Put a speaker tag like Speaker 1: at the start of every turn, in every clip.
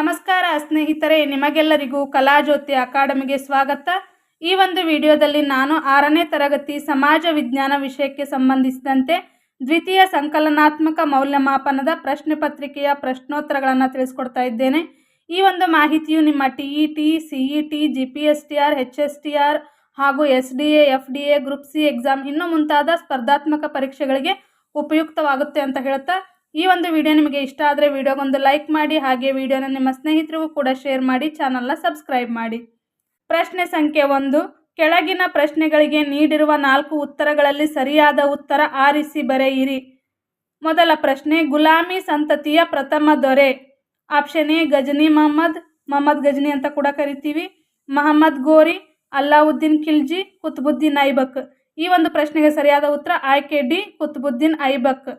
Speaker 1: ನಮಸ್ಕಾರ ಸ್ನೇಹಿತರೆ, ನಿಮಗೆಲ್ಲರಿಗೂ ಕಲಾಜ್ಯೋತಿ ಅಕಾಡೆಮಿಗೆ ಸ್ವಾಗತ. ಈ ಒಂದು ವಿಡಿಯೋದಲ್ಲಿ ನಾನು ಆರನೇ ತರಗತಿ ಸಮಾಜ ವಿಜ್ಞಾನ ವಿಷಯಕ್ಕೆ ಸಂಬಂಧಿಸಿದಂತೆ ದ್ವಿತೀಯ ಸಂಕಲನಾತ್ಮಕ ಮೌಲ್ಯಮಾಪನದ ಪ್ರಶ್ನೆ ಪತ್ರಿಕೆಯ ಪ್ರಶ್ನೋತ್ತರಗಳನ್ನು ತಿಳಿಸ್ಕೊಡ್ತಾ ಇದ್ದೇನೆ. ಈ ಒಂದು ಮಾಹಿತಿಯು ನಿಮ್ಮ T E T C T G P S T R H S T R ಹಾಗೂ S D A F D A group C exam ಇನ್ನೂ ಮುಂತಾದ ಸ್ಪರ್ಧಾತ್ಮಕ ಪರೀಕ್ಷೆಗಳಿಗೆ ಉಪಯುಕ್ತವಾಗುತ್ತೆ ಅಂತ ಹೇಳ್ತಾ ಈ ಒಂದು ವಿಡಿಯೋ ನಿಮಗೆ ಇಷ್ಟ ಆದರೆ ವಿಡಿಯೋಗೊಂದು ಲೈಕ್ ಮಾಡಿ, ಹಾಗೆ ವಿಡಿಯೋನ ನಿಮ್ಮ ಸ್ನೇಹಿತರಿಗೂ ಕೂಡ ಶೇರ್ ಮಾಡಿ, ಚಾನಲ್ನ ಸಬ್ಸ್ಕ್ರೈಬ್ ಮಾಡಿ. ಪ್ರಶ್ನೆ ಸಂಖ್ಯೆ ಒಂದು, ಕೆಳಗಿನ ಪ್ರಶ್ನೆಗಳಿಗೆ ನೀಡಿರುವ ನಾಲ್ಕು ಉತ್ತರಗಳಲ್ಲಿ ಸರಿಯಾದ ಉತ್ತರ ಆರಿಸಿ ಬರೆಯಿರಿ. ಮೊದಲ ಪ್ರಶ್ನೆ, ಗುಲಾಮಿ ಸಂತತಿಯ ಪ್ರಥಮ ದೊರೆ. ಆಪ್ಷನ್ ಎ, ಗಜನಿ ಮಹಮ್ಮದ್, ಮೊಹಮ್ಮದ್ ಗಜನಿ ಅಂತ ಕೂಡ ಕರಿತೀವಿ. ಮಹಮ್ಮದ್ ಗೋರಿ, ಅಲ್ಲಾವುದ್ದೀನ್ ಖಿಲ್ಜಿ, ಕುತ್ಬುದ್ದೀನ್ ಐಬಕ್. ಈ ಒಂದು ಪ್ರಶ್ನೆಗೆ ಸರಿಯಾದ ಉತ್ತರ ಆಯ್ಕೆ ಡಿ, ಕುತ್ಬುದ್ದೀನ್ ಐಬಕ್.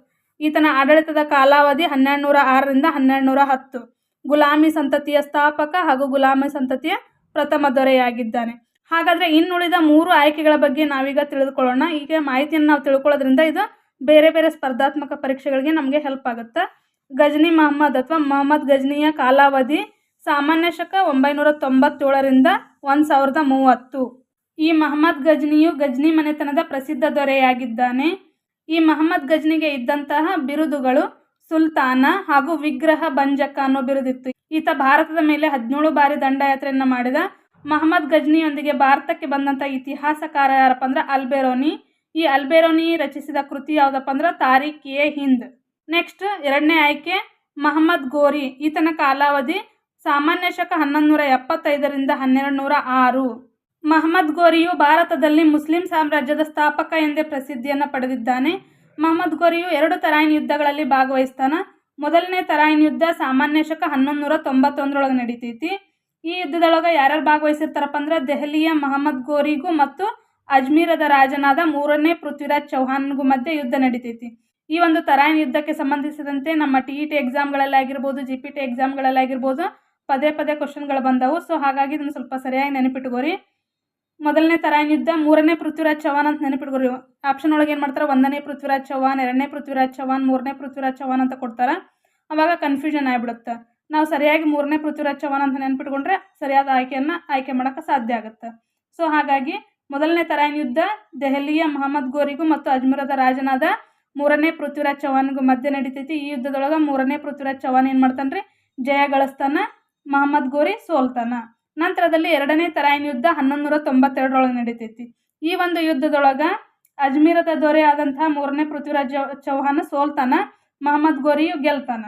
Speaker 1: ಈತನ ಆಡಳಿತದ ಕಾಲಾವಧಿ ಹನ್ನೆರಡು ನೂರ ಆರರಿಂದ ಹನ್ನೆರಡು ನೂರ ಹತ್ತು. ಗುಲಾಮಿ ಸಂತತಿಯ ಸ್ಥಾಪಕ ಹಾಗೂ ಗುಲಾಮಿ ಸಂತತಿಯ ಪ್ರಥಮ ದೊರೆಯಾಗಿದ್ದಾನೆ. ಹಾಗಾದರೆ ಇನ್ನುಳಿದ ಮೂರು ಆಯ್ಕೆಗಳ ಬಗ್ಗೆ ನಾವೀಗ ತಿಳಿದುಕೊಳ್ಳೋಣ. ಈಗ ಮಾಹಿತಿಯನ್ನು ನಾವು ತಿಳ್ಕೊಳ್ಳೋದ್ರಿಂದ ಇದು ಬೇರೆ ಬೇರೆ ಸ್ಪರ್ಧಾತ್ಮಕ ಪರೀಕ್ಷೆಗಳಿಗೆ ನಮಗೆ ಹೆಲ್ಪ್ ಆಗುತ್ತೆ. ಗಜನಿ ಮಹಮ್ಮದ್ ಅಥವಾ ಮೊಹಮ್ಮದ್ ಗಜನಿಯ ಕಾಲಾವಧಿ ಸಾಮಾನ್ಯ ಶಕ ಒಂಬೈನೂರ ತೊಂಬತ್ತೇಳರಿಂದ ಒಂದು ಸಾವಿರದ ಮೂವತ್ತು. ಈ ಮಹಮ್ಮದ್ ಗಜ್ನಿಯು ಗಜ್ನಿ ಮನೆತನದ ಪ್ರಸಿದ್ಧ ದೊರೆಯಾಗಿದ್ದಾನೆ. ಈ ಮಹಮ್ಮದ್ ಗಜ್ನಿಗೆ ಇದ್ದಂತಹ ಬಿರುದುಗಳು ಸುಲ್ತಾನ ಹಾಗೂ ವಿಗ್ರಹ ಬಂಜಕ ಅನ್ನೋ ಬಿರುದಿತ್ತು. ಈತ ಭಾರತದ ಮೇಲೆ ಹದಿನೇಳು ಬಾರಿ ದಂಡಯಾತ್ರೆಯನ್ನು ಮಾಡಿದ ಮಹಮ್ಮದ್ ಗಜ್ನಿಯೊಂದಿಗೆ ಭಾರತಕ್ಕೆ ಬಂದಂಥ ಇತಿಹಾಸಕಾರ ಯಾರಪ್ಪ ಅಂದ್ರೆ ಅಲ್ಬೆರೋನಿ. ಈ ಅಲ್ಬೆರೋನಿ ರಚಿಸಿದ ಕೃತಿ ಯಾವುದಪ್ಪ ಅಂದ್ರೆ ತಾರೀಖ್ ಎ ಹಿಂದ್. ನೆಕ್ಸ್ಟ್ ಎರಡನೇ ಆಯ್ಕೆ ಮಹಮ್ಮದ್ ಗೋರಿ. ಈತನ ಕಾಲಾವಧಿ ಸಾಮಾನ್ಯ ಶಕ ಹನ್ನೊಂದು ನೂರ ಎಪ್ಪತ್ತೈದರಿಂದ ಹನ್ನೆರಡು ನೂರ ಆರು. ಮಹಮ್ಮದ್ ಗೋರಿಯು ಭಾರತದಲ್ಲಿ ಮುಸ್ಲಿಂ ಸಾಮ್ರಾಜ್ಯದ ಸ್ಥಾಪಕ ಎಂದೇ ಪ್ರಸಿದ್ಧಿಯನ್ನು ಪಡೆದಿದ್ದಾನೆ. ಮಹಮ್ಮದ್ ಗೋರಿಯು ಎರಡು ತರಾಯಿನ ಯುದ್ಧಗಳಲ್ಲಿ ಭಾಗವಹಿಸ್ತಾನ. ಮೊದಲನೇ ತರಾಯಿನ ಯುದ್ಧ ಸಾಮಾನ್ಯ ಶಕ ಹನ್ನೊಂದು ನೂರ ತೊಂಬತ್ತೊಂದರೊಳಗೆ ನಡೀತೈತಿ. ಈ ಯುದ್ಧದೊಳಗೆ ಯಾರ್ಯಾರು ಭಾಗವಹಿಸಿರ್ತಾರಪ್ಪ ಅಂದ್ರೆ ದೆಹಲಿಯ ಮಹಮ್ಮದ್ ಗೋರಿಗೂ ಮತ್ತು ಅಜ್ಮೀರದ ರಾಜನಾದ ಮೂರನೇ ಪೃಥ್ವಿರಾಜ್ ಚೌಹಾನ್ಗೂ ಮಧ್ಯೆ ಯುದ್ಧ ನಡೀತೈತಿ. ಈ ಒಂದು ತರಾಯಿನ ಯುದ್ಧಕ್ಕೆ ಸಂಬಂಧಿಸಿದಂತೆ ನಮ್ಮ ಟಿ ಇ ಟಿ ಎಕ್ಸಾಮ್ಗಳಲ್ಲಿ ಆಗಿರ್ಬೋದು, ಜಿ ಪಿ ಟಿ ಎಕ್ಸಾಮ್ಗಳಲ್ಲಿ ಆಗಿರ್ಬೋದು ಪದೇ ಪದೇ ಕ್ವಶನ್ಗಳು ಬಂದವು. ಸೊ ಹಾಗಾಗಿ ಇದನ್ನು ಸ್ವಲ್ಪ ಸರಿಯಾಗಿ ನೆನಪಿಟ್ಕೋರಿ. ಮೊದಲನೇ ತರ ಯುದ್ಧ ಮೂರನೇ ಪೃಥ್ವಿರಾಜ್ ಚೌಹಾನ್ ಅಂತ ನೆನಪಿಡ್ಗೋರಿ ಆಪ್ಷನ್ ಒಳಗೆ ಏನು ಮಾಡ್ತಾರೆ? ಒಂದನೇ ಪೃಥ್ವಿರಾಜ್ ಚೌಹಾನ್ ಎರಡನೇ ಪೃಥ್ವಿರಾಜ್ ಚೌಹಾನ್ ಮೂರನೇ ಪೃಥ್ವಿರಾಜ್ ಚೌಹಾನ್ ಅಂತ ಕೊಡ್ತಾರೆ. ಅವಾಗ ಕನ್ಫ್ಯೂಷನ್ ಆಗಿಬಿಡುತ್ತೆ. ನಾವು ಸರಿಯಾಗಿ ಮೂರನೇ ಪೃಥ್ವಿರಾಜ್ ಚೌಹಾನ್ ಅಂತ ನೆನಪಿಟ್ಕೊಂಡ್ರೆ ಸರಿಯಾದ ಆಯ್ಕೆಯನ್ನು ಆಯ್ಕೆ ಮಾಡೋಕ್ಕೆ ಸಾಧ್ಯ ಆಗುತ್ತೆ. ಸೊ ಹಾಗಾಗಿ ಮೊದಲನೇ ತರಾಯಿನ ಯುದ್ಧ ದೆಹಲಿಯ ಮಹಮ್ಮದ್ ಗೋರಿಗೂ ಮತ್ತು ಅಜ್ಮೀರದ ರಾಜನಾದ ಮೂರನೇ ಪೃಥ್ವಿರಾಜ್ ಚೌಹಾನ್ಗೂ ಮಧ್ಯೆ ನಡೀತೈತಿ. ಈ ಯುದ್ಧದೊಳಗೆ ಮೂರನೇ ಪೃಥ್ವಿರಾಜ್ ಚೌಹಾನ್ ಏನು ಮಾಡ್ತಾನೆ ರೀ ಜಯ ಗಳಿಸ್ತಾನ ಮಹಮ್ಮದ್ ಗೋರಿ ಸೋಲ್ತಾನ. ನಂತರದಲ್ಲಿ ಎರಡನೇ ತರಾಯಿನ ಯುದ್ಧ ಹನ್ನೊಂದು ನೂರ ತೊಂಬತ್ತೆರಡರೊಳಗೆ ನಡೀತೈತಿ. ಈ ಒಂದು ಯುದ್ಧದೊಳಗೆ ಅಜ್ಮೀರದ ದೊರೆ ಆದಂತಹ ಮೂರನೇ ಪೃಥ್ವಿರಾಜ್ ಚೌಹಾನ್ ಸೋಲ್ತಾನ, ಮಹಮ್ಮದ್ ಗೋರಿಯು ಗೆಲ್ತಾನ.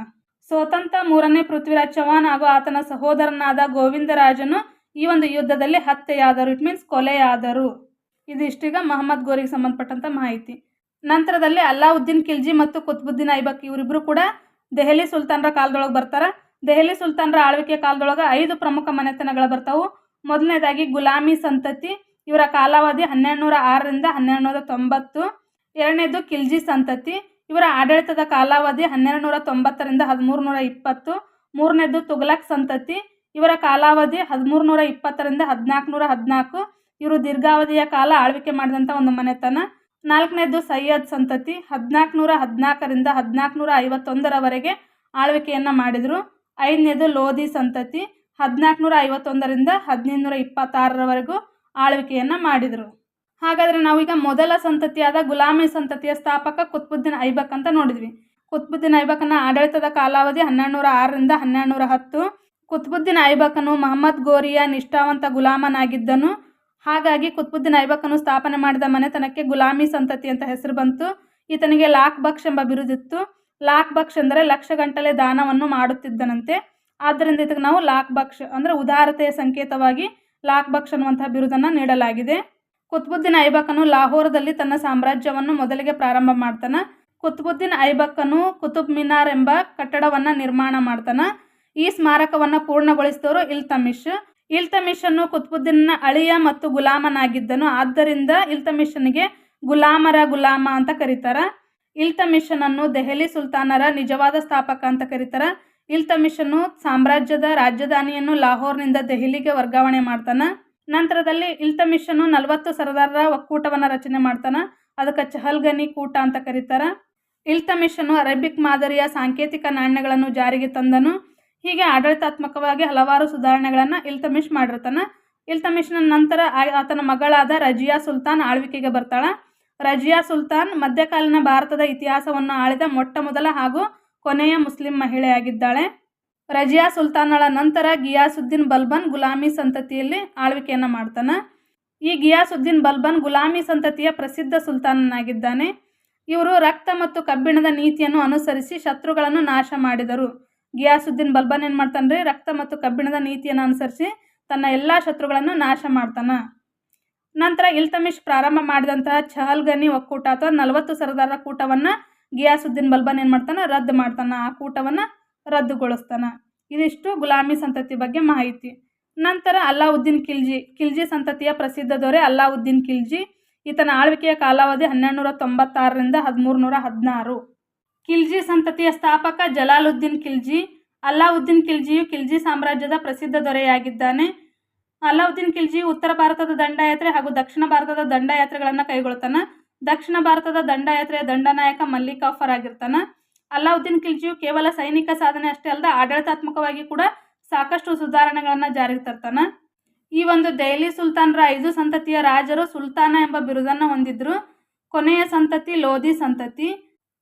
Speaker 1: ಸೋತಂತ ಮೂರನೇ ಪೃಥ್ವಿರಾಜ್ ಚೌಹಾನ್ ಹಾಗೂ ಆತನ ಸಹೋದರನಾದ ಗೋವಿಂದರಾಜನು ಈ ಒಂದು ಯುದ್ಧದಲ್ಲಿ ಹತ್ಯೆಯಾದರು. ಇಟ್ ಮೀನ್ಸ್ ಕೊಲೆಯಾದರು. ಇದಿಷ್ಟೀಗ ಮಹಮ್ಮದ್ ಗೋರಿಗೆ ಸಂಬಂಧಪಟ್ಟಂಥ ಮಾಹಿತಿ. ನಂತರದಲ್ಲಿ ಅಲ್ಲಾವುದ್ದೀನ್ ಖಿಲ್ಜಿ ಮತ್ತು ಕುತ್ಬುದ್ದೀನ್ ಐಬಕ್ ಇವರಿಬ್ಬರು ಕೂಡ ದೆಹಲಿ ಸುಲ್ತಾನರ ಕಾಲದೊಳಗೆ ಬರ್ತಾರೆ. ದೆಹಲಿ ಸುಲ್ತಾನರ ಆಳ್ವಿಕೆ ಕಾಲದೊಳಗೆ ಐದು ಪ್ರಮುಖ ಮನೆತನಗಳು ಬರ್ತಾವು. ಮೊದಲನೇದಾಗಿ ಗುಲಾಮಿ ಸಂತತಿ, ಇವರ ಕಾಲಾವಧಿ ಹನ್ನೆರಡು ನೂರ ಆರರಿಂದ ಹನ್ನೆರಡು ನೂರ ತೊಂಬತ್ತು. ಎರಡನೇದು ಖಿಲ್ಜಿ ಸಂತತಿ, ಇವರ ಆಡಳಿತದ ಕಾಲಾವಧಿ ಹನ್ನೆರಡು ನೂರ ತೊಂಬತ್ತರಿಂದ ಹದಿಮೂರು ನೂರ ಇಪ್ಪತ್ತು. ಮೂರನೇದು ತುಗ್ಲಕ್ ಸಂತತಿ, ಇವರ ಕಾಲಾವಧಿ ಹದಿಮೂರು ನೂರ ಇಪ್ಪತ್ತರಿಂದ ಹದಿನಾಲ್ಕು ನೂರ ಹದಿನಾಲ್ಕು. ಇವರು ದೀರ್ಘಾವಧಿಯ ಕಾಲ ಆಳ್ವಿಕೆ ಮಾಡಿದಂಥ ಒಂದು ಮನೆತನ. ನಾಲ್ಕನೇದು ಸೈಯದ್ ಸಂತತಿ, ಹದಿನಾಲ್ಕುನೂರ ಹದಿನಾಲ್ಕರಿಂದ ಹದಿನಾಲ್ಕುನೂರ ಐವತ್ತೊಂದರವರೆಗೆ ಆಳ್ವಿಕೆಯನ್ನು ಮಾಡಿದರು. ಐದನೇದು ಲೋಧಿ ಸಂತತಿ. ಹದಿನಾಲ್ಕು ನೂರ ಐವತ್ತೊಂದರಿಂದ ಹದಿನೈದು ನೂರ ಇಪ್ಪತ್ತಾರರವರೆಗೂ ಆಳ್ವಿಕೆಯನ್ನು ಮಾಡಿದರು. ಹಾಗಾದರೆ ನಾವೀಗ ಮೊದಲ ಸಂತತಿಯಾದ ಗುಲಾಮಿ ಸಂತತಿಯ ಸ್ಥಾಪಕ ಕುತ್ಬುದ್ದೀನ್ ಐಬಕ್ ಅಂತ ನೋಡಿದ್ವಿ. ಕುತ್ಬುದ್ದೀನ್ ಐಬಕನ ಆಡಳಿತದ ಕಾಲಾವಧಿ ಹನ್ನೆರಡು ನೂರ ಆರರಿಂದ ಹನ್ನೆರಡು ನೂರ ಹತ್ತು ಕುತ್ಬುದ್ದೀನ್ ಐಬಕನು ಮಹಮ್ಮದ್ ಗೋರಿಯ ನಿಷ್ಠಾವಂತ ಗುಲಾಮನಾಗಿದ್ದನು. ಹಾಗಾಗಿ ಕುತ್ಬುದ್ದೀನ್ ಐಬಕನು ಸ್ಥಾಪನೆ ಮಾಡಿದ ಮನೆತನಕ್ಕೆ ಗುಲಾಮಿ ಸಂತತಿ ಅಂತ ಹೆಸರು ಬಂತು. ಈತನಿಗೆ ಲಾಕ್ ಬಕ್ಷ್ ಎಂಬ ಬಿರುದಿತ್ತು. ಲಾಕ್ ಬಕ್ಷ್ ಅಂದರೆ ಲಕ್ಷ ಗಂಟಲೆ ದಾನವನ್ನು ಮಾಡುತ್ತಿದ್ದನಂತೆ. ಆದ್ದರಿಂದ ಇದಕ್ಕೆ ನಾವು ಲಾಕ್ ಬಕ್ಷ್ ಅಂದರೆ ಉದಾರತೆಯ ಸಂಕೇತವಾಗಿ ಲಾಕ್ ಬಕ್ಷ್ ಅನ್ನುವಂತಹ ಬಿರುದನ್ನು ನೀಡಲಾಗಿದೆ. ಕುತ್ಬುದ್ದೀನ್ ಐಬಕನು ಲಾಹೋರದಲ್ಲಿ ತನ್ನ ಸಾಮ್ರಾಜ್ಯವನ್ನು ಮೊದಲಿಗೆ ಪ್ರಾರಂಭ ಮಾಡ್ತಾನೆ. ಕುತ್ಬುದ್ದೀನ್ ಐಬಕ್ಕನು ಕುತುಬ್ ಮಿನಾರ್ ಎಂಬ ಕಟ್ಟಡವನ್ನು ನಿರ್ಮಾಣ ಮಾಡ್ತಾನೆ. ಈ ಸ್ಮಾರಕವನ್ನು ಪೂರ್ಣಗೊಳಿಸಿದವರು ಇಲ್ತಮಿಷ್. ಇಲ್ತಮಿಷನ್ನು ಕುತ್ಬುದ್ದೀನ್ನ ಅಳಿಯ ಮತ್ತು ಗುಲಾಮನಾಗಿದ್ದನು. ಆದ್ದರಿಂದ ಇಲ್ತಮಿಷನಿಗೆ ಗುಲಾಮರ ಗುಲಾಮ ಅಂತ ಕರೀತಾರೆ. ಇಲ್ತಮಿಷನನ್ನು ದೆಹಲಿ ಸುಲ್ತಾನರ ನಿಜವಾದ ಸ್ಥಾಪಕ ಅಂತ ಕರೀತಾರೆ. ಇಲ್ತಮಿಷನು ಸಾಮ್ರಾಜ್ಯದ ರಾಜಧಾನಿಯನ್ನು ಲಾಹೋರ್ನಿಂದ ದೆಹಲಿಗೆ ವರ್ಗಾವಣೆ ಮಾಡ್ತಾನೆ. ನಂತರದಲ್ಲಿ ಇಲ್ತಮಿಷನು ನಲವತ್ತು ಸರದಾರರ ಒಕ್ಕೂಟವನ್ನು ರಚನೆ ಮಾಡ್ತಾನೆ. ಅದಕ್ಕೆ ಚಹಲ್ಗನಿ ಕೂಟ ಅಂತ ಕರೀತಾರೆ. ಇಲ್ತಮಿಷನು ಅರೇಬಿಕ್ ಮಾದರಿಯ ಸಾಂಕೇತಿಕ ನಾಣ್ಯಗಳನ್ನು ಜಾರಿಗೆ ತಂದನು. ಹೀಗೆ ಆಡಳಿತಾತ್ಮಕವಾಗಿ ಹಲವಾರು ಸುಧಾರಣೆಗಳನ್ನು ಇಲ್ತಮಿಷ್ ಮಾಡಿರ್ತಾನೆ. ಇಲ್ತಮಿಷ್ನ ನಂತರ ಆತನ ಮಗಳಾದ ರಜಿಯಾ ಸುಲ್ತಾನ್ ಆಳ್ವಿಕೆಗೆ ಬರ್ತಾಳೆ. ರಜಿಯಾ ಸುಲ್ತಾನ್ ಮಧ್ಯಕಾಲೀನ ಭಾರತದ ಇತಿಹಾಸವನ್ನು ಆಳಿದ ಮೊಟ್ಟ ಮೊದಲ ಹಾಗೂ ಕೊನೆಯ ಮುಸ್ಲಿಂ ಮಹಿಳೆಯಾಗಿದ್ದಾಳೆ. ರಜಿಯಾ ಸುಲ್ತಾನಳ ನಂತರ ಗಿಯಾಸುದ್ದೀನ್ ಬಲ್ಬನ್ ಗುಲಾಮಿ ಸಂತತಿಯಲ್ಲಿ ಆಳ್ವಿಕೆಯನ್ನು ಮಾಡ್ತಾನೆ. ಈ ಗಿಯಾಸುದ್ದೀನ್ ಬಲ್ಬನ್ ಗುಲಾಮಿ ಸಂತತಿಯ ಪ್ರಸಿದ್ಧ ಸುಲ್ತಾನನಾಗಿದ್ದಾನೆ. ಇವರು ರಕ್ತ ಮತ್ತು ಕಬ್ಬಿಣದ ನೀತಿಯನ್ನು ಅನುಸರಿಸಿ ಶತ್ರುಗಳನ್ನು ನಾಶ ಮಾಡಿದರು. ಗಿಯಾಸುದ್ದೀನ್ ಬಲ್ಬನ್ ಏನು ಮಾಡ್ತಾನೆ ರಕ್ತ ಮತ್ತು ಕಬ್ಬಿಣದ ನೀತಿಯನ್ನು ಅನುಸರಿಸಿ ತನ್ನ ಎಲ್ಲ ಶತ್ರುಗಳನ್ನು ನಾಶ ಮಾಡ್ತಾನೆ. ನಂತರ ಇಲ್ತಮಿಶ್ ಪ್ರಾರಂಭ ಮಾಡಿದಂತಹ ಚಹಲ್ಗನಿ ಒಕ್ಕೂಟ ಅಥವಾ ನಲವತ್ತು ಸರದಾರರ ಕೂಟವನ್ನು ಗಿಯಾಸುದ್ದೀನ್ ಬಲ್ಬನ್ ಏನು ಮಾಡ್ತಾನೆ? ರದ್ದು ಮಾಡ್ತಾನೆ. ಆ ಕೂಟವನ್ನು ರದ್ದುಗೊಳಿಸ್ತಾನೆ. ಇದಿಷ್ಟು ಗುಲಾಮಿ ಸಂತತಿ ಬಗ್ಗೆ ಮಾಹಿತಿ. ನಂತರ ಅಲ್ಲಾವುದ್ದೀನ್ ಖಿಲ್ಜಿ. ಖಿಲ್ಜಿ ಸಂತತಿಯ ಪ್ರಸಿದ್ಧ ದೊರೆ ಅಲ್ಲಾವುದ್ದೀನ್ ಖಿಲ್ಜಿ. ಈತನ ಆಳ್ವಿಕೆಯ ಕಾಲಾವಧಿ ಹನ್ನೆರಡು ನೂರ ತೊಂಬತ್ತಾರರಿಂದ ಹದಿಮೂರು ನೂರ ಹದಿನಾರು ಖಿಲ್ಜಿ ಸಂತತಿಯ ಸ್ಥಾಪಕ ಜಲಾಲುದ್ದೀನ್ ಖಿಲ್ಜಿ. ಅಲ್ಲಾವುದ್ದೀನ್ ಖಿಲ್ಜಿಯು ಖಿಲ್ಜಿ ಸಾಮ್ರಾಜ್ಯದ ಪ್ರಸಿದ್ಧ ದೊರೆಯಾಗಿದ್ದಾನೆ. ಅಲ್ಲಾವುದ್ದೀನ್ ಖಿಲ್ಜಿ ಉತ್ತರ ಭಾರತದ ದಂಡಯಾತ್ರೆ ಹಾಗೂ ದಕ್ಷಿಣ ಭಾರತದ ದಂಡಯಾತ್ರೆಗಳನ್ನು ಕೈಗೊಳ್ತಾನೆ. ದಕ್ಷಿಣ ಭಾರತದ ದಂಡಯಾತ್ರೆಯ ದಂಡನಾಯಕ ಮಲ್ಲಿಕಾಫರ್ ಆಗಿರ್ತಾನೆ. ಅಲ್ಲಾವುದ್ದೀನ್ ಖಿಲ್ಜಿಯು ಕೇವಲ ಸೈನಿಕ ಸಾಧನೆ ಅಷ್ಟೇ ಅಲ್ಲದೆ ಆಡಳಿತಾತ್ಮಕವಾಗಿ ಕೂಡ ಸಾಕಷ್ಟು ಸುಧಾರಣೆಗಳನ್ನು ಜಾರಿಗೆ ತರ್ತಾನೆ. ಈ ಒಂದು ದೆಹಲಿ ಸುಲ್ತಾನರ ಐದು ಸಂತತಿಯ ರಾಜರು ಸುಲ್ತಾನ ಎಂಬ ಬಿರುದನ್ನು ಹೊಂದಿದ್ರು. ಕೊನೆಯ ಸಂತತಿ ಲೋಧಿ ಸಂತತಿ.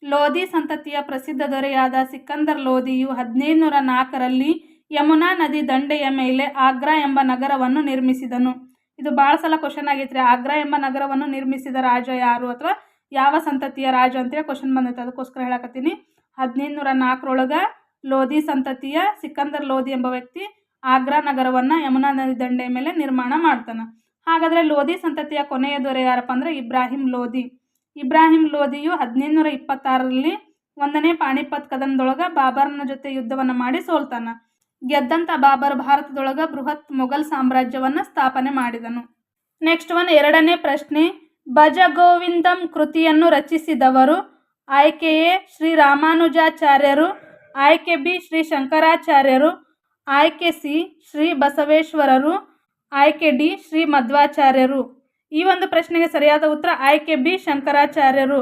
Speaker 1: ಲೋಧಿ ಸಂತತಿಯ ಪ್ರಸಿದ್ಧ ದೊರೆಯಾದ ಸಿಕಂದರ್ ಲೋಧಿಯು ಹದಿನೈದು ನೂರ ನಾಲ್ಕರಲ್ಲಿ ಯಮುನಾ ನದಿ ದಂಡೆಯ ಮೇಲೆ ಆಗ್ರಾ ಎಂಬ ನಗರವನ್ನು ನಿರ್ಮಿಸಿದನು. ಇದು ಭಾಳ ಸಲ ಕ್ವಶನ್ ಆಗೈತ್ರಿ. ಆಗ್ರಾ ಎಂಬ ನಗರವನ್ನು ನಿರ್ಮಿಸಿದ ರಾಜ ಯಾರು ಅಥವಾ ಯಾವ ಸಂತತಿಯ ರಾಜ ಅಂತೇಳಿ ಕ್ವಶನ್ ಬಂದೈತೆ. ಅದಕ್ಕೋಸ್ಕರ ಹೇಳಕತ್ತೀನಿ. ಹದಿನೈದು ನೂರ ನಾಲ್ಕರೊಳಗೆ ಲೋಧಿ ಸಂತತಿಯ ಸಿಕಂದರ್ ಲೋಧಿ ಎಂಬ ವ್ಯಕ್ತಿ ಆಗ್ರಾ ನಗರವನ್ನು ಯಮುನಾ ನದಿ ದಂಡೆಯ ಮೇಲೆ ನಿರ್ಮಾಣ ಮಾಡ್ತಾನೆ. ಹಾಗಾದರೆ ಲೋಧಿ ಸಂತತಿಯ ಕೊನೆಯ ದೊರೆ ಯಾರಪ್ಪ ಅಂದರೆ ಇಬ್ರಾಹಿಂ ಲೋಧಿ. ಇಬ್ರಾಹಿಂ ಲೋಧಿಯು ಹದಿನೈದು ನೂರ ಇಪ್ಪತ್ತಾರರಲ್ಲಿ ಒಂದನೇ ಪಾಣಿಪತ್ ಕದನದೊಳಗೆ ಬಾಬರ್ನ ಜೊತೆ ಯುದ್ಧವನ್ನು ಮಾಡಿ ಸೋಲ್ತಾನ. ಗೆದ್ದಂಥ ಬಾಬರ್ ಭಾರತದೊಳಗ ಬೃಹತ್ ಮೊಘಲ್ ಸಾಮ್ರಾಜ್ಯವನ್ನು ಸ್ಥಾಪನೆ ಮಾಡಿದನು. ನೆಕ್ಸ್ಟ್ ಒನ್ ಎರಡನೇ ಪ್ರಶ್ನೆ, ಭಜಗೋವಿಂದಂ ಕೃತಿಯನ್ನು ರಚಿಸಿದವರು ಆಯ್ಕೆ ಎ ಶ್ರೀ ರಾಮಾನುಜಾಚಾರ್ಯರು, ಆಯ್ಕೆ ಬಿ ಶ್ರೀ ಶಂಕರಾಚಾರ್ಯರು, ಆಯ್ಕೆ ಸಿ ಶ್ರೀ ಬಸವೇಶ್ವರರು, ಆಯ್ಕೆ ಡಿ ಶ್ರೀ ಮಧ್ವಾಚಾರ್ಯರು. ಈ ಒಂದು ಪ್ರಶ್ನೆಗೆ ಸರಿಯಾದ ಉತ್ತರ ಆಯ್ಕೆ ಬಿ ಶಂಕರಾಚಾರ್ಯರು.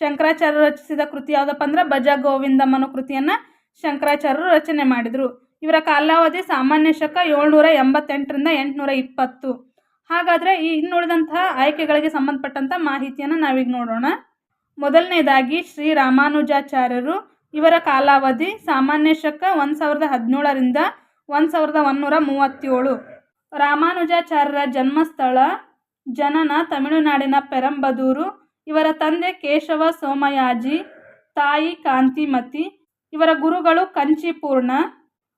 Speaker 1: ಶಂಕರಾಚಾರ್ಯರು ರಚಿಸಿದ ಕೃತಿ ಯಾವುದಪ್ಪ ಅಂದ್ರೆ ಭಜ ಗೋವಿಂದಮ್ಮನ ಕೃತಿಯನ್ನು ಶಂಕರಾಚಾರ್ಯರು ರಚನೆ ಮಾಡಿದರು. ಇವರ ಕಾಲಾವಧಿ ಸಾಮಾನ್ಯ ಶಕ ಏಳ್ನೂರ ಎಂಬತ್ತೆಂಟರಿಂದ ಎಂಟುನೂರ ಇಪ್ಪತ್ತು. ಹಾಗಾದರೆ ಈ ಇನ್ನುಳಿದಂತಹ ಆಯ್ಕೆಗಳಿಗೆ ಸಂಬಂಧಪಟ್ಟಂಥ ಮಾಹಿತಿಯನ್ನು ನಾವೀಗ ನೋಡೋಣ. ಮೊದಲನೇದಾಗಿ ಶ್ರೀ ರಾಮಾನುಜಾಚಾರ್ಯರು ಇವರ ಕಾಲಾವಧಿ ಸಾಮಾನ್ಯ ಶಕ ಒಂದು ಸಾವಿರದ ಹದಿನೇಳರಿಂದ ಒಂದು ಸಾವಿರದ ಒಂದುನೂರ ಮೂವತ್ತೇಳು. ರಾಮಾನುಜಾಚಾರ್ಯರ ಜನ್ಮಸ್ಥಳ ಜನನ ತಮಿಳುನಾಡಿನ ಪೆರಂಬದೂರು. ಇವರ ತಂದೆ ಕೇಶವ ಸೋಮಯಾಜಿ, ತಾಯಿ ಕಾಂತಿಮತಿ, ಇವರ ಗುರುಗಳು ಕಂಚಿಪೂರ್ಣ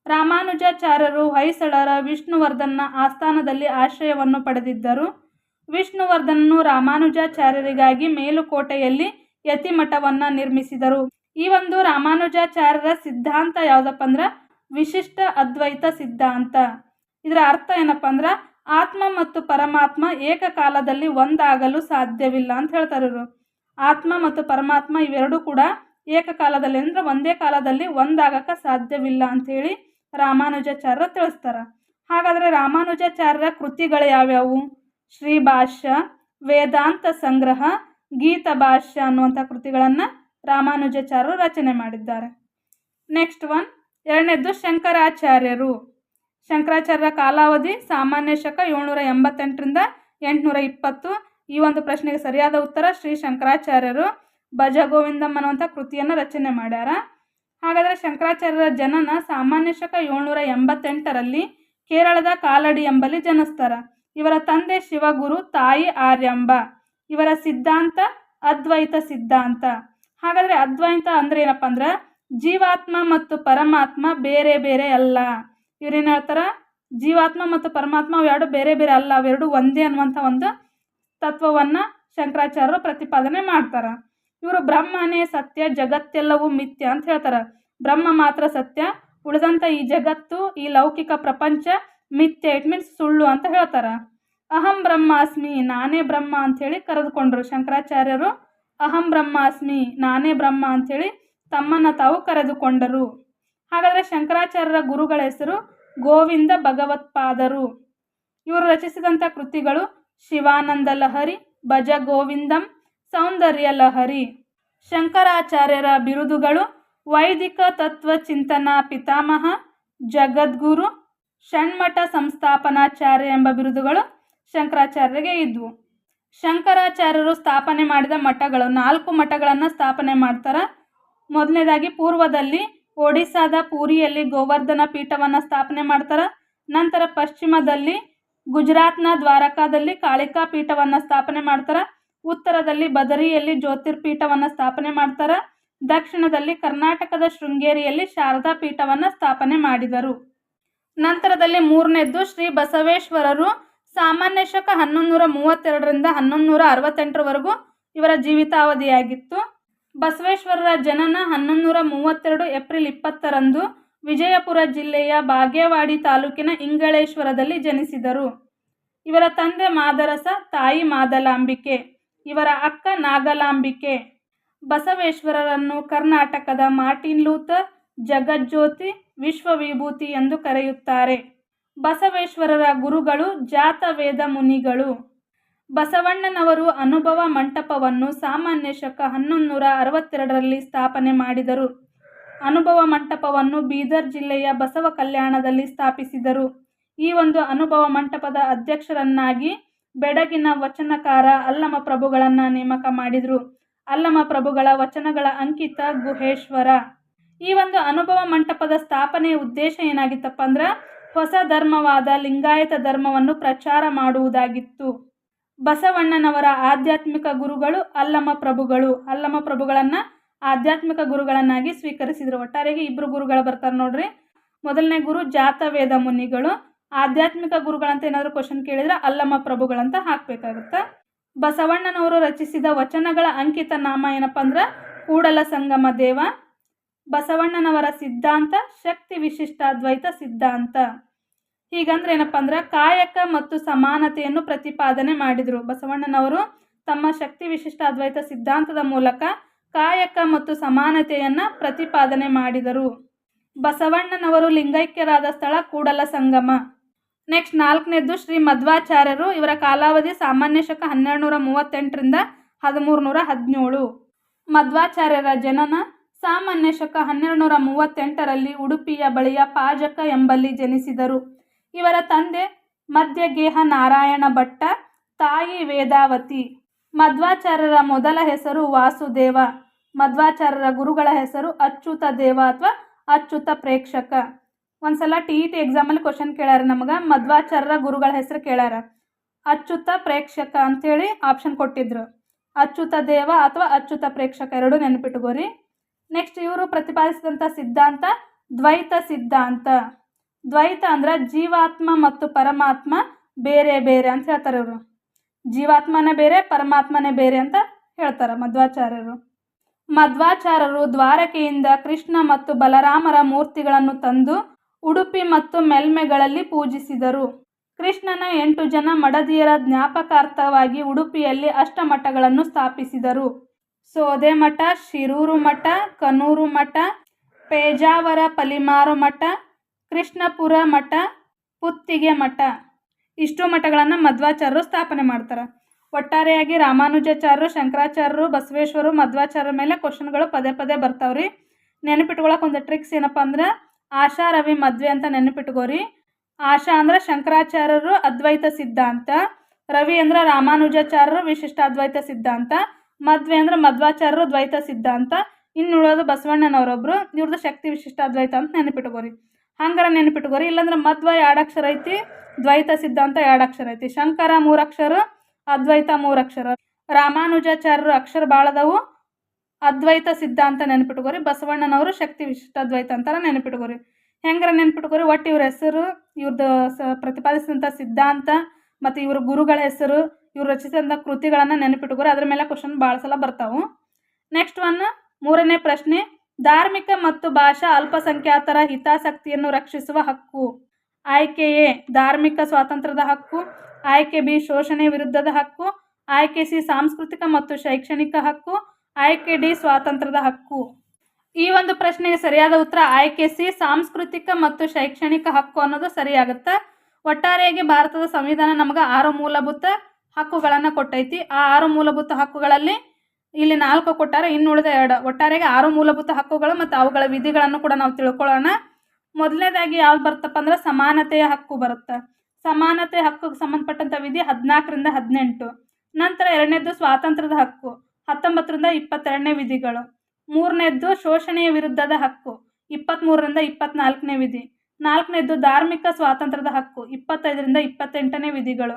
Speaker 1: ರಾಮಾನುಜಾಚಾರ್ಯರು ಹೊಯ್ಸಳರ ವಿಷ್ಣುವರ್ಧನ್ನ ಆಸ್ಥಾನದಲ್ಲಿ ಆಶ್ರಯವನ್ನು ಪಡೆದಿದ್ದರು. ವಿಷ್ಣುವರ್ಧನನು ರಾಮಾನುಜಾಚಾರ್ಯರಿಗಾಗಿ ಮೇಲುಕೋಟೆಯಲ್ಲಿ ಯತಿಮಠವನ್ನು ನಿರ್ಮಿಸಿದರು. ಈ ಒಂದು ರಾಮಾನುಜಾಚಾರ್ಯರ ಸಿದ್ಧಾಂತ ಯಾವುದಪ್ಪ ಅಂದ್ರೆ ವಿಶಿಷ್ಟ ಅದ್ವೈತ ಸಿದ್ಧಾಂತ. ಇದರ ಅರ್ಥ ಏನಪ್ಪ ಅಂದ್ರೆ ಆತ್ಮ ಮತ್ತು ಪರಮಾತ್ಮ ಏಕಕಾಲದಲ್ಲಿ ಒಂದಾಗಲು ಸಾಧ್ಯವಿಲ್ಲ ಅಂತ ಹೇಳ್ತಾರೆ ಇವರು. ಆತ್ಮ ಮತ್ತು ಪರಮಾತ್ಮ ಇವೆರಡೂ ಕೂಡ ಏಕಕಾಲದಲ್ಲಿ ಅಂದ್ರೆ ಒಂದೇ ಕಾಲದಲ್ಲಿ ಒಂದಾಗಕ್ಕೆ ಸಾಧ್ಯವಿಲ್ಲ ಅಂಥೇಳಿ ರಾಮಾನುಜಾಚಾರ್ಯರು ತಿಳಿಸ್ತಾರೆ. ಹಾಗಾದರೆ ರಾಮಾನುಜಾಚಾರ್ಯರ ಕೃತಿಗಳು ಯಾವ್ಯಾವು ಶ್ರೀ ಭಾಷ್ಯ, ವೇದಾಂತ ಸಂಗ್ರಹ, ಗೀತ ಭಾಷ್ಯ ಅನ್ನುವಂಥ ಕೃತಿಗಳನ್ನು ರಾಮಾನುಜಾಚಾರ್ಯರು ರಚನೆ ಮಾಡಿದ್ದಾರೆ. ನೆಕ್ಸ್ಟ್ ಒನ್ ಎರಡನೇದ್ದು ಶಂಕರಾಚಾರ್ಯರು. ಶಂಕರಾಚಾರ್ಯರ ಕಾಲಾವಧಿ ಸಾಮಾನ್ಯ ಶಕ ಏಳ್ನೂರ ಎಂಬತ್ತೆಂಟರಿಂದ ಎಂಟುನೂರ ಇಪ್ಪತ್ತು. ಈ ಒಂದು ಪ್ರಶ್ನೆಗೆ ಸರಿಯಾದ ಉತ್ತರ ಶ್ರೀ ಶಂಕರಾಚಾರ್ಯರು ಭಜ ಗೋವಿಂದಂ ಅನ್ನುವಂಥ ಕೃತಿಯನ್ನು ರಚನೆ ಮಾಡ್ಯಾರ. ಹಾಗಾದರೆ ಶಂಕರಾಚಾರ್ಯರ ಜನನ ಸಾಮಾನ್ಯ ಶಕ ಏಳ್ನೂರ ಎಂಬತ್ತೆಂಟರಲ್ಲಿ ಕೇರಳದ ಕಾಲಡಿ ಎಂಬಲ್ಲಿ ಜನಿಸ್ತಾರ. ಇವರ ತಂದೆ ಶಿವಗುರು, ತಾಯಿ ಆರ್ಯಂಬ. ಇವರ ಸಿದ್ಧಾಂತ, ಅದ್ವೈತ ಸಿದ್ಧಾಂತ. ಹಾಗಾದರೆ ಅದ್ವೈತ ಅಂದರೆ ಏನಪ್ಪ ಅಂದ್ರೆ ಜೀವಾತ್ಮ ಮತ್ತು ಪರಮಾತ್ಮ ಬೇರೆ ಬೇರೆ ಅಲ್ಲ. ಇವ್ರೇನು ಹೇಳ್ತಾರೆ? ಜೀವಾತ್ಮ ಮತ್ತು ಪರಮಾತ್ಮ ಅವೆರಡು ಬೇರೆ ಬೇರೆ ಅಲ್ಲ. ಅವೆರಡು ಒಂದೇ ಅನ್ನುವಂಥ ಒಂದು ತತ್ವವನ್ನು ಶಂಕರಾಚಾರ್ಯರು ಪ್ರತಿಪಾದನೆ ಮಾಡ್ತಾರೆ. ಇವರು ಬ್ರಹ್ಮನೇ ಸತ್ಯ, ಜಗತ್ತೆಲ್ಲವೂ ಮಿಥ್ಯ ಅಂತ ಹೇಳ್ತಾರೆ. ಬ್ರಹ್ಮ ಮಾತ್ರ ಸತ್ಯ ಉಳಿದಂಥ ಈ ಜಗತ್ತು, ಈ ಲೌಕಿಕ ಪ್ರಪಂಚ ಮಿಥ್ಯ ಇಟ್ ಮೀನ್ಸ್ ಸುಳ್ಳು ಅಂತ ಹೇಳ್ತಾರೆ. ಅಹಂ ಬ್ರಹ್ಮಾಸ್ಮಿ, ನಾನೇ ಬ್ರಹ್ಮ ಅಂಥೇಳಿ ಕರೆದುಕೊಂಡ್ರು ಶಂಕರಾಚಾರ್ಯರು. ಅಹಂ ಬ್ರಹ್ಮಾಸ್ಮಿ, ನಾನೇ ಬ್ರಹ್ಮ ಅಂಥೇಳಿ ತಮ್ಮನ್ನು ತಾವು ಕರೆದುಕೊಂಡರು. ಹಾಗಾದರೆ ಶಂಕರಾಚಾರ್ಯರ ಗುರುಗಳ ಹೆಸರು ಗೋವಿಂದ ಭಗವತ್ಪಾದರು. ಇವರು ರಚಿಸಿದಂಥ ಕೃತಿಗಳು ಶಿವಾನಂದ ಲಹರಿ, ಭಜ ಗೋವಿಂದಂ ಸೌಂದರ್ಯ ಲಹರಿ. ಶಂಕರಾಚಾರ್ಯರ ಬಿರುದುಗಳು ವೈದಿಕ ತತ್ವ ಚಿಂತನ ಪಿತಾಮಹ, ಜಗದ್ಗುರು, ಷಣ್ಮಠ ಸಂಸ್ಥಾಪನಾಚಾರ್ಯ ಎಂಬ ಬಿರುದುಗಳು ಶಂಕರಾಚಾರ್ಯರಿಗೆ ಇದ್ವು. ಶಂಕರಾಚಾರ್ಯರು ಸ್ಥಾಪನೆ ಮಾಡಿದ ಮಠಗಳು ನಾಲ್ಕು ಮಠಗಳನ್ನು ಸ್ಥಾಪನೆ ಮಾಡ್ತಾರೆ. ಮೊದಲನೇದಾಗಿ ಪೂರ್ವದಲ್ಲಿ ಒಡಿಸ್ಸಾದ ಪೂರಿಯಲ್ಲಿ ಗೋವರ್ಧನ ಪೀಠವನ್ನು ಸ್ಥಾಪನೆ ಮಾಡ್ತಾರೆ. ನಂತರ ಪಶ್ಚಿಮದಲ್ಲಿ ಗುಜರಾತ್ನ ದ್ವಾರಕಾದಲ್ಲಿ ಕಾಳಿಕಾ ಪೀಠವನ್ನು ಸ್ಥಾಪನೆ ಮಾಡ್ತಾರೆ. ಉತ್ತರದಲ್ಲಿ ಬದರಿಯಲ್ಲಿ ಜ್ಯೋತಿರ್ಪೀಠವನ್ನು ಸ್ಥಾಪನೆ ಮಾಡ್ತಾರೆ. ದಕ್ಷಿಣದಲ್ಲಿ ಕರ್ನಾಟಕದ ಶೃಂಗೇರಿಯಲ್ಲಿ ಶಾರದಾ ಪೀಠವನ್ನು ಸ್ಥಾಪನೆ ಮಾಡಿದರು. ನಂತರದಲ್ಲಿ ಮೂರನೇದ್ದು ಶ್ರೀ ಬಸವೇಶ್ವರರು ಸಾಮಾನ್ಯ ಶಕ ಹನ್ನೊಂದು ನೂರ ಮೂವತ್ತೆರಡರಿಂದ ಹನ್ನೊಂದು ಅರವತ್ತೆಂಟರವರೆಗೂ ಇವರ ಜೀವಿತಾವಧಿಯಾಗಿತ್ತು. ಬಸವೇಶ್ವರರ ಜನನ ಹನ್ನೊಂದು ನೂರ ಮೂವತ್ತೆರಡು ಏಪ್ರಿಲ್ ಇಪ್ಪತ್ತರಂದು ವಿಜಯಪುರ ಜಿಲ್ಲೆಯ ಬಾಗೇವಾಡಿ ತಾಲೂಕಿನ ಇಂಗಳೇಶ್ವರದಲ್ಲಿ ಜನಿಸಿದರು. ಇವರ ತಂದೆ ಮಾದರಸ ತಾಯಿ ಮಾದಲಾಂಬಿಕೆ. ಇವರ ಅಕ್ಕ ನಾಗಲಾಂಬಿಕೆ. ಬಸವೇಶ್ವರರನ್ನು ಕರ್ನಾಟಕದ ಮಾರ್ಟಿನ್ ಲೂಥರ್, ಜಗಜ್ಯೋತಿ, ವಿಶ್ವವಿಭೂತಿ ಎಂದು ಕರೆಯುತ್ತಾರೆ. ಬಸವೇಶ್ವರರ ಗುರುಗಳು ಜಾತವೇದ ಮುನಿಗಳು. ಬಸವಣ್ಣನವರು ಅನುಭವ ಮಂಟಪವನ್ನು ಸಾಮಾನ್ಯ ಶಕ ಹನ್ನೊಂದು ನೂರ ಅರವತ್ತೆರಡರಲ್ಲಿ ಸ್ಥಾಪನೆ ಮಾಡಿದರು. ಅನುಭವ ಮಂಟಪವನ್ನು ಬೀದರ್ ಜಿಲ್ಲೆಯ ಬಸವ ಕಲ್ಯಾಣದಲ್ಲಿ ಸ್ಥಾಪಿಸಿದರು. ಈ ಒಂದು ಅನುಭವ ಮಂಟಪದ ಅಧ್ಯಕ್ಷರನ್ನಾಗಿ ಬೆಡಗಿನ ವಚನಕಾರ ಅಲ್ಲಮ ಪ್ರಭುಗಳನ್ನು ನೇಮಕ ಮಾಡಿದರು. ಅಲ್ಲಮ ಪ್ರಭುಗಳ ವಚನಗಳ ಅಂಕಿತ ಗುಹೇಶ್ವರ. ಈ ಒಂದು ಅನುಭವ ಮಂಟಪದ ಸ್ಥಾಪನೆಯ ಉದ್ದೇಶ ಏನಾಗಿತ್ತಪ್ಪ ಅಂದ್ರೆ ಹೊಸ ಧರ್ಮವಾದ ಲಿಂಗಾಯತ ಧರ್ಮವನ್ನು ಪ್ರಚಾರ ಮಾಡುವುದಾಗಿತ್ತು. ಬಸವಣ್ಣನವರ ಆಧ್ಯಾತ್ಮಿಕ ಗುರುಗಳು ಅಲ್ಲಮ ಪ್ರಭುಗಳು. ಅಲ್ಲಮ ಪ್ರಭುಗಳನ್ನು ಆಧ್ಯಾತ್ಮಿಕ ಗುರುಗಳನ್ನಾಗಿ ಸ್ವೀಕರಿಸಿದರು. ಒಟ್ಟಾರೆಗೆ ಇಬ್ಬರು ಗುರುಗಳು ಬರ್ತಾರೆ ನೋಡ್ರಿ. ಮೊದಲನೇ ಗುರು ಜಾತವೇದ ಮುನಿಗಳು. ಆಧ್ಯಾತ್ಮಿಕ ಗುರುಗಳಂತ ಏನಾದರೂ ಕ್ವಶನ್ ಕೇಳಿದ್ರೆ ಅಲ್ಲಮ್ಮ ಪ್ರಭುಗಳಂತ ಹಾಕಬೇಕಾಗುತ್ತೆ. ಬಸವಣ್ಣನವರು ರಚಿಸಿದ ವಚನಗಳ ಅಂಕಿತ ನಾಮ ಏನಪ್ಪ ಅಂದ್ರೆ ಕೂಡಲ ಸಂಗಮ ದೇವ, ಬಸವಣ್ಣನವರ ಸಿದ್ಧಾಂತ, ಶಕ್ತಿ ವಿಶಿಷ್ಟ ಅದ್ವೈತ ಸಿದ್ಧಾಂತ. ಹೀಗಂದ್ರೆ ಏನಪ್ಪ ಅಂದ್ರೆ ಕಾಯಕ ಮತ್ತು ಸಮಾನತೆಯನ್ನು ಪ್ರತಿಪಾದನೆ ಮಾಡಿದರು. ಬಸವಣ್ಣನವರು ತಮ್ಮ ಶಕ್ತಿ ವಿಶಿಷ್ಟ ಅದ್ವೈತ ಸಿದ್ಧಾಂತದ ಮೂಲಕ ಕಾಯಕ ಮತ್ತು ಸಮಾನತೆಯನ್ನು ಪ್ರತಿಪಾದನೆ ಮಾಡಿದರು. ಬಸವಣ್ಣನವರು ಲಿಂಗೈಕ್ಯರಾದ ಸ್ಥಳ ಕೂಡಲ ಸಂಗಮ. ನೆಕ್ಸ್ಟ್ ನಾಲ್ಕನೇದು ಶ್ರೀ ಮಧ್ವಾಚಾರ್ಯರು ಇವರ ಕಾಲಾವಧಿ ಸಾಮಾನ್ಯ ಶಕ ಹನ್ನೆರಡು ನೂರ ಮೂವತ್ತೆಂಟರಿಂದ ಹದಿಮೂರು ನೂರ ಹದಿನೇಳು. ಮಧ್ವಾಚಾರ್ಯರ ಜನನ ಸಾಮಾನ್ಯ ಶಕ ಹನ್ನೆರಡು ನೂರ ಮೂವತ್ತೆಂಟರಲ್ಲಿ ಉಡುಪಿಯ ಬಳಿಯ ಪಾಜಕ ಎಂಬಲ್ಲಿ ಜನಿಸಿದರು. ಇವರ ತಂದೆ ಮಧ್ಯಗೇಹ ನಾರಾಯಣ ಭಟ್ಟ, ತಾಯಿ ವೇದಾವತಿ. ಮಧ್ವಾಚಾರ್ಯರ ಮೊದಲ ಹೆಸರು ವಾಸುದೇವ. ಮಧ್ವಾಚಾರ್ಯರ ಗುರುಗಳ ಹೆಸರು ಅಚ್ಯುತ ದೇವ ಅಥವಾ ಅಚ್ಯುತ ಪ್ರೇಕ್ಷಕ. ಒಂದ್ಸಲ ಟಿ ಇ ಟಿ ಎಕ್ಸಾಮಲ್ಲಿ ಕ್ವಶನ್ ಕೇಳ್ಯಾರ ನಮಗೆ. ಮಧ್ವಾಚಾರ್ಯರ ಗುರುಗಳ ಹೆಸರು ಕೇಳ್ಯಾರ. ಅಚ್ಯುತ ಪ್ರೇಕ್ಷಕ ಅಂತೇಳಿ ಆಪ್ಷನ್ ಕೊಟ್ಟಿದ್ರು. ಅಚ್ಯುತ ದೇವ ಅಥವಾ ಅಚ್ಯುತ ಪ್ರೇಕ್ಷಕ ಎರಡು ನೆನಪಿಟ್ಕೋರಿ. ನೆಕ್ಸ್ಟ್ ಇವರು ಪ್ರತಿಪಾದಿಸಿದಂಥ ಸಿದ್ಧಾಂತ ದ್ವೈತ ಸಿದ್ಧಾಂತ. ದ್ವೈತ ಅಂದ್ರೆ ಜೀವಾತ್ಮ ಮತ್ತು ಪರಮಾತ್ಮ ಬೇರೆ ಬೇರೆ ಅಂತ ಹೇಳ್ತಾರೆ ಇವರು. ಜೀವಾತ್ಮನೇ ಬೇರೆ, ಪರಮಾತ್ಮನೇ ಬೇರೆ ಅಂತ ಹೇಳ್ತಾರೆ ಮಧ್ವಾಚಾರ್ಯರು. ಮಧ್ವಾಚಾರ್ಯರು ದ್ವಾರಕೆಯಿಂದ ಕೃಷ್ಣ ಮತ್ತು ಬಲರಾಮರ ಮೂರ್ತಿಗಳನ್ನು ತಂದು ಉಡುಪಿ ಮತ್ತು ಮೆಲ್ಮೆಗಳಲ್ಲಿ ಪೂಜಿಸಿದರು. ಕೃಷ್ಣನ ಎಂಟು ಜನ ಮಡದಿಯರ ಜ್ಞಾಪಕಾರ್ಥವಾಗಿ ಉಡುಪಿಯಲ್ಲಿ ಅಷ್ಟಮಠಗಳನ್ನು ಸ್ಥಾಪಿಸಿದರು. ಸೋದೆ ಮಠ, ಶಿರೂರು ಮಠ, ಕನೂರು ಮಠ, ಪೇಜಾವರ ಪಲಿಮಾರು ಮಠ, ಕೃಷ್ಣಪುರ ಮಠ, ಪುತ್ತಿಗೆ ಮಠ. ಇಷ್ಟು ಮಠಗಳನ್ನು ಮಧ್ವಾಚಾರ್ಯರು ಸ್ಥಾಪನೆ ಮಾಡ್ತಾರೆ. ಒಟ್ಟಾರೆಯಾಗಿ ರಾಮಾನುಜಾಚಾರ್ಯರು, ಶಂಕರಾಚಾರ್ಯರು, ಬಸವೇಶ್ವರರು ಮಧ್ವಾಚಾರ್ಯರ ಮೇಲೆ ಕ್ವಶನ್ಗಳು ಪದೇ ಪದೇ ಬರ್ತಾವ್ರಿ. ನೆನಪಿಟ್ಕೊಳಕ್ಕೆ ಒಂದು ಟ್ರಿಕ್ಸ್ ಏನಪ್ಪ ಅಂದ್ರೆ ಆಶಾ, ರವಿ, ಮದ್ವೆ ಅಂತ ನೆನಪಿಟ್ಕೋರಿ. ಆಶಾ ಅಂದ್ರೆ ಶಂಕರಾಚಾರ್ಯರು ಅದ್ವೈತ ಸಿದ್ಧಾಂತ. ರವಿ ಅಂದ್ರೆ ರಾಮಾನುಜಾಚಾರ್ಯರು ವಿಶಿಷ್ಟ ಅದ್ವೈತ ಸಿದ್ಧಾಂತ. ಮದ್ವೆ ಅಂದ್ರೆ ಮಧ್ವಾಚಾರ್ಯರು ದ್ವೈತ ಸಿದ್ಧಾಂತ. ಇನ್ನು ಉಳೋದು ಬಸವಣ್ಣನವರೊಬ್ರು. ಇವ್ರದ್ದು ಶಕ್ತಿ ವಿಶಿಷ್ಟ ಅದ್ವೈತ ಅಂತ ನೆನಪಿಟ್ಕೋರಿ. ಹಂಗಾರ ನೆನಪಿಟ್ಕೋರಿ. ಇಲ್ಲಾಂದ್ರೆ ಮಧ್ವ ಎರಡಕ್ಷರ ಐತಿ ದ್ವೈತ ಸಿದ್ಧಾಂತ ಎರಡಕ್ಷರ ಐತಿ ಶಂಕರ ಮೂರಕ್ಷರ, ಅದ್ವೈತ ಮೂರಕ್ಷರ. ರಾಮಾನುಜಾಚಾರ್ಯರು ಅಕ್ಷರ ಬಾಳದವು. ಅದ್ವೈತ ಸಿದ್ಧಾಂತ ನೆನಪಿಟ್ಕೋರಿ. ಬಸವಣ್ಣನವರು ಶಕ್ತಿ ವಿಶಿಷ್ಟ ಅದ್ವೈತ ಅಂತಾರ ನೆನಪಿಟ್ಕೋರಿ. ಹೆಂಗ್ರ ನೆನಪಿಟ್ಕೋರಿ? ಒಟ್ಟು ಇವ್ರ ಹೆಸರು ಇವ್ರದ್ದು ಸ ಪ್ರತಿಪಾದಿಸಿದಂಥ ಸಿದ್ಧಾಂತ ಮತ್ತು ಇವ್ರ ಗುರುಗಳ ಹೆಸರು, ಇವ್ರು ರಚಿಸಿದಂಥ ಕೃತಿಗಳನ್ನು ನೆನಪಿಟ್ಕೋರಿ. ಅದ್ರ ಮೇಲೆ ಕ್ವಶನ್ ಭಾಳ ಸಲ ಬರ್ತಾವು. ನೆಕ್ಸ್ಟ್ ಒನ್ ಮೂರನೇ ಪ್ರಶ್ನೆ, ಧಾರ್ಮಿಕ ಮತ್ತು ಭಾಷಾ ಅಲ್ಪಸಂಖ್ಯಾತರ ಹಿತಾಸಕ್ತಿಯನ್ನು ರಕ್ಷಿಸುವ ಹಕ್ಕು. ಆಯ್ಕೆ ಎ ಧಾರ್ಮಿಕ ಸ್ವಾತಂತ್ರ್ಯದ ಹಕ್ಕು, ಆಯ್ಕೆ ಬಿ ಶೋಷಣೆ ವಿರುದ್ಧದ ಹಕ್ಕು, ಆಯ್ಕೆ ಸಿ ಸಾಂಸ್ಕೃತಿಕ ಮತ್ತು ಶೈಕ್ಷಣಿಕ ಹಕ್ಕು ಆಯ್ಕೆ ಡಿ ಸ್ವಾತಂತ್ರ್ಯದ ಹಕ್ಕು. ಈ ಒಂದು ಪ್ರಶ್ನೆಗೆ ಸರಿಯಾದ ಉತ್ತರ ಆಯ್ಕೆ ಸಿ, ಸಾಂಸ್ಕೃತಿಕ ಮತ್ತು ಶೈಕ್ಷಣಿಕ ಹಕ್ಕು ಅನ್ನೋದು ಸರಿಯಾಗುತ್ತೆ. ಒಟ್ಟಾರೆಯಾಗಿ ಭಾರತದ ಸಂವಿಧಾನ ನಮಗೆ ಆರು ಮೂಲಭೂತ ಹಕ್ಕುಗಳನ್ನು ಕೊಟ್ಟೈತಿ. ಆ ಆರು ಮೂಲಭೂತ ಹಕ್ಕುಗಳಲ್ಲಿ ಇಲ್ಲಿ ನಾಲ್ಕು ಕೊಟ್ಟಾರೆ, ಇನ್ನುಳಿದ ಎರಡು. ಒಟ್ಟಾರೆಗೆ ಆರು ಮೂಲಭೂತ ಹಕ್ಕುಗಳು ಮತ್ತು ಅವುಗಳ ವಿಧಿಗಳನ್ನು ಕೂಡ ನಾವು ತಿಳ್ಕೊಳ್ಳೋಣ. ಮೊದಲನೇದಾಗಿ ಯಾವ್ದು ಬರುತ್ತಪ್ಪ ಅಂದ್ರೆ ಸಮಾನತೆಯ ಹಕ್ಕು ಬರುತ್ತೆ. ಸಮಾನತೆ ಹಕ್ಕಿಗೆ ಸಂಬಂಧಪಟ್ಟಂಥ ವಿಧಿ ಹದಿನಾಲ್ಕರಿಂದ ಹದಿನೆಂಟು. ನಂತರ ಎರಡನೇದು ಸ್ವಾತಂತ್ರ್ಯದ ಹಕ್ಕು. ಹತ್ತೊಂಬತ್ತರಿಂದ ಇಪ್ಪತ್ತೆರಡನೇ ವಿಧಿಗಳು. ಮೂರನೇದ್ದು ಶೋಷಣೆಯ ವಿರುದ್ಧದ ಹಕ್ಕು. ಇಪ್ಪತ್ತ್ಮೂರರಿಂದ ಇಪ್ಪತ್ತ್ನಾಲ್ಕನೇ ವಿಧಿ. ನಾಲ್ಕನೇದ್ದು ಧಾರ್ಮಿಕ ಸ್ವಾತಂತ್ರ್ಯದ ಹಕ್ಕು. ಇಪ್ಪತ್ತೈದರಿಂದ ಇಪ್ಪತ್ತೆಂಟನೇ ವಿಧಿಗಳು.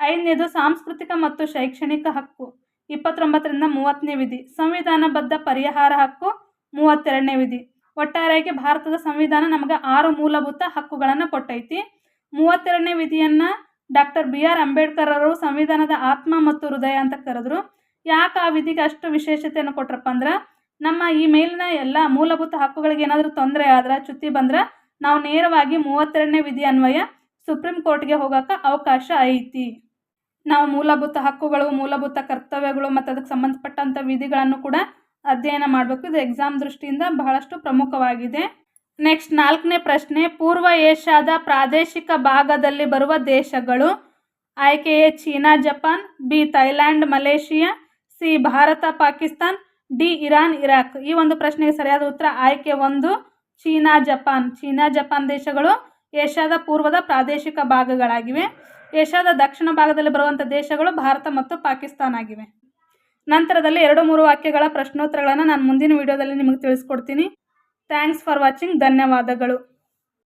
Speaker 1: ಐದನೇದು ಸಾಂಸ್ಕೃತಿಕ ಮತ್ತು ಶೈಕ್ಷಣಿಕ ಹಕ್ಕು. ಇಪ್ಪತ್ತೊಂಬತ್ತರಿಂದ ಮೂವತ್ತನೇ ವಿಧಿ. ಸಂವಿಧಾನಬದ್ಧ ಪರಿಹಾರ ಹಕ್ಕು. ಮೂವತ್ತೆರಡನೇ ವಿಧಿ. ಒಟ್ಟಾರೆಯಾಗಿ ಭಾರತದ ಸಂವಿಧಾನ ನಮಗೆ ಆರು ಮೂಲಭೂತ ಹಕ್ಕುಗಳನ್ನು ಕೊಟ್ಟೈತಿ. ಮೂವತ್ತೆರಡನೇ ವಿಧಿಯನ್ನು ಡಾಕ್ಟರ್ ಬಿ ಆರ್ ಅಂಬೇಡ್ಕರ್ ಅವರು ಸಂವಿಧಾನದ ಆತ್ಮ ಮತ್ತು ಹೃದಯ ಅಂತ ಕರೆದ್ರು. ಯಾಕೆ ಆ ವಿಧಿಗೆ ಅಷ್ಟು ವಿಶೇಷತೆಯನ್ನು ಕೊಟ್ರಪ್ಪ ಅಂದ್ರೆ, ನಮ್ಮ ಈ ಮೇಲಿನ ಎಲ್ಲ ಮೂಲಭೂತ ಹಕ್ಕುಗಳಿಗೆ ಏನಾದರೂ ತೊಂದರೆ ಆದ್ರೆ, ಚ್ಯುತಿ ಬಂದ್ರೆ, ನಾವು ನೇರವಾಗಿ ಮೂವತ್ತೆರಡನೇ ವಿಧಿ ಅನ್ವಯ ಸುಪ್ರೀಂ ಕೋರ್ಟ್ಗೆ ಹೋಗೋಕೆ ಅವಕಾಶ ಐತಿ. ನಾವು ಮೂಲಭೂತ ಹಕ್ಕುಗಳು, ಮೂಲಭೂತ ಕರ್ತವ್ಯಗಳು ಮತ್ತು ಅದಕ್ಕೆ ಸಂಬಂಧಪಟ್ಟಂಥ ವಿಧಿಗಳನ್ನು ಕೂಡ ಅಧ್ಯಯನ ಮಾಡಬೇಕು. ಇದು ಎಕ್ಸಾಮ್ ದೃಷ್ಟಿಯಿಂದ ಬಹಳಷ್ಟು ಪ್ರಮುಖವಾಗಿದೆ. ನೆಕ್ಸ್ಟ್ ನಾಲ್ಕನೇ ಪ್ರಶ್ನೆ, ಪೂರ್ವ ಏಷ್ಯಾದ ಪ್ರಾದೇಶಿಕ ಭಾಗದಲ್ಲಿ ಬರುವ ದೇಶಗಳು ಆಯ್ಕೆ A, China, Japan, B, Thailand, Malaysia C, Bharat, Pakistan, D, Iran, Iraq. ಈ ಒಂದು ಪ್ರಶ್ನೆಗೆ ಸರಿಯಾದ ಉತ್ತರ ಆಯ್ಕೆ ಒಂದು, ಚೀನಾ, ಜಪಾನ್. ಚೀನಾ, ಜಪಾನ್ ದೇಶಗಳು ಏಷ್ಯಾದ ಪೂರ್ವದ ಪ್ರಾದೇಶಿಕ ಭಾಗಗಳಾಗಿವೆ. ಏಷ್ಯಾದ ದಕ್ಷಿಣ ಭಾಗದಲ್ಲಿ ಬರುವಂಥ ದೇಶಗಳು ಭಾರತ ಮತ್ತು ಪಾಕಿಸ್ತಾನ ಆಗಿವೆ. ನಂತರದಲ್ಲಿ ಎರಡು ಮೂರು ವಾಕ್ಯಗಳ ಪ್ರಶ್ನೋತ್ತರಗಳನ್ನು ನಾನು ಮುಂದಿನ ವಿಡಿಯೋದಲ್ಲಿ ನಿಮಗೆ ತಿಳಿಸ್ಕೊಡ್ತೀನಿ. ಥ್ಯಾಂಕ್ಸ್ ಫಾರ್ ವಾಚಿಂಗ್ ಧನ್ಯವಾದಗಳು.